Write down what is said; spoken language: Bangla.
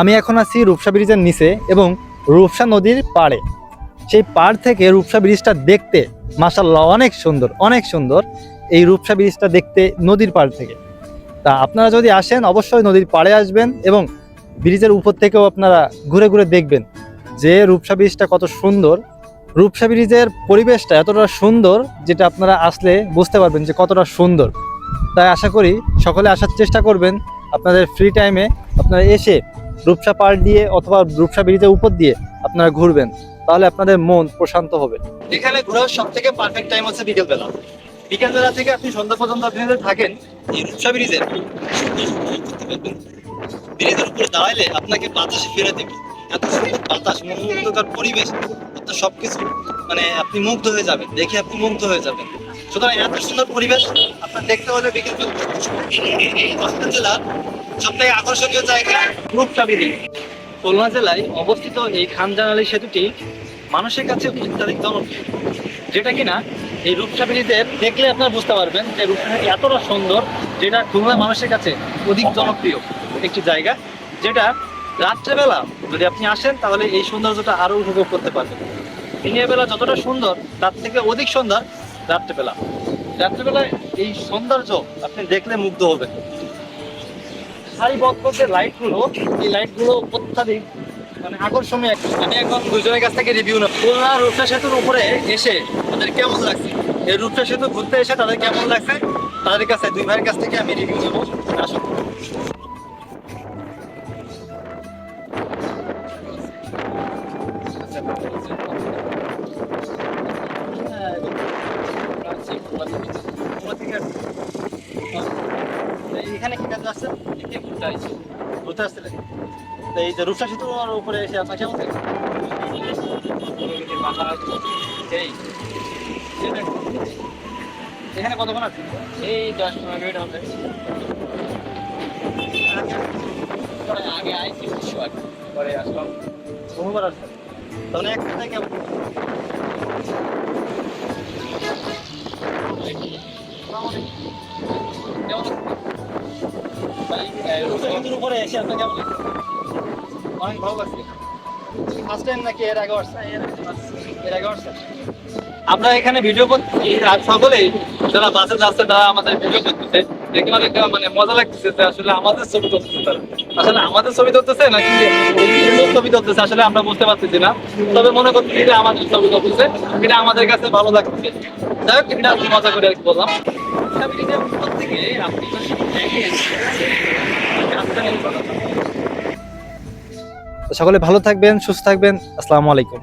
আমি এখন আছি রূপসা ব্রিজের নিচে এবং রূপসা নদীর পাড়ে। সেই পাড় থেকে রূপসা ব্রিজটা দেখতে মাসাল্লাহ অনেক সুন্দর অনেক সুন্দর এই রূপসা ব্রিজটা দেখতে নদীর পাড় থেকে। তা আপনারা যদি আসেন, অবশ্যই নদীর পাড়ে আসবেন এবং ব্রিজের উপর থেকেও আপনারা ঘুরে ঘুরে দেখবেন যে রূপসা ব্রিজটা কত সুন্দর। রূপসা ব্রিজের পরিবেশটা এতটা সুন্দর যেটা আপনারা আসলে বুঝতে পারবেন যে কতটা সুন্দর। তাই আশা করি সকলে আসার চেষ্টা করবেন। আপনাদের ফ্রি টাইমে আপনারা এসে রূপসা পাড় দিয়ে অথবা রূপসা ব্রিজের উপর দিয়ে আপনারা ঘুরবেন, তাহলে আপনাদের মন প্রশান্ত হবে। এখানে ঘোরার সব থেকে পারফেক্ট টাইম হচ্ছে বিকেলবেলা। বিকেলবেলা থেকে আপনি সন্ধ্যা পর্যন্ত আপনি যদি থাকেন এই রূপসা ব্রিজের ব্রিজের উপরে দাঁড়াইলে আপনাকে বাতাসে ফেরে দেবে। এত সুন্দর বাতাস, মনোমুগ্ধকর পরিবেশ সবকিছু মানে আপনি মুগ্ধ হয়ে যাবেন, দেখে আপনি মুগ্ধ হয়ে যাবেন। সুতরাং এত সুন্দর পরিবেশ আপনার দেখতে হলে বিকেল দশটা জেলার সব থেকে আকর্ষণীয় জায়গা। রূপসা ব্রিজ খুলনা জেলায় অবস্থিত এই খানজানালি সেতুটি মানুষের কাছে অত্যাধিক জনপ্রিয়। যেটা কিনা এই রূপসা ব্রিজের দেখলে আপনারা বুঝতে পারবেন যে রূপসা এতটা সুন্দর যেটা খুলনা মানুষের কাছে অধিক জনপ্রিয় একটি জায়গা, যেটা রাত্রেবেলা যদি আপনি আসেন তাহলে এই সৌন্দর্যটা আরও উপভোগ করতে পারবেন। দিনের বেলা যতটা সুন্দর, তার থেকে অধিক সুন্দর রাত্রেবেলা। রাত্রেবেলায় এই সৌন্দর্য আপনি দেখলে মুগ্ধ হবেন। সারিবদ্ধ যে লাইটগুলো এই লাইটগুলো অত্যাধিক মানে আকর্ষণীয় একটা। আমি এখন দুজনের কাছ থেকে রিভিউ নেব। খুলনা রূপসা সেতুর উপরে এসে তাদের কেমন লাগছে? এই রূপসা সেতু ঘুরতে এসে তাদের কেমন লাগছে? তাদের কাছে দুই ভাইয়ের কাছ থেকে আমি রিভিউ নেব। আসুন। এখানে কি কাজ আছে? ঘুরতে আসছিলেন তো এই যে রূপসা সেতুর উপরে এসে আপনার কেমন লাগে এই এখানে কতক্ষণ আছে? এই দশ পনেরো মিনিট হবে। আগে আইসি কিছু আর পরে আসলাম। বহুবার আসছেন তাহলে এক কথায় কেমন? উপরে এসে কেমন ফার্স্ট টাইম নাকি এর আমরা এখানে ভিডিও করছি সকলেই যারা বাসে যাচ্ছে, তারা আমাদের ভিডিও করতেছে। মানে মজা লাগতেছে আসলে আমাদের ছবি আসলে আমাদের ছবি আসলে আমরা বুঝতে না। আমাদের কাছে ভালো এটা মজা আর কি সকলে ভালো থাকবেন, সুস্থ থাকবেন। আসসালামু আলাইকুম।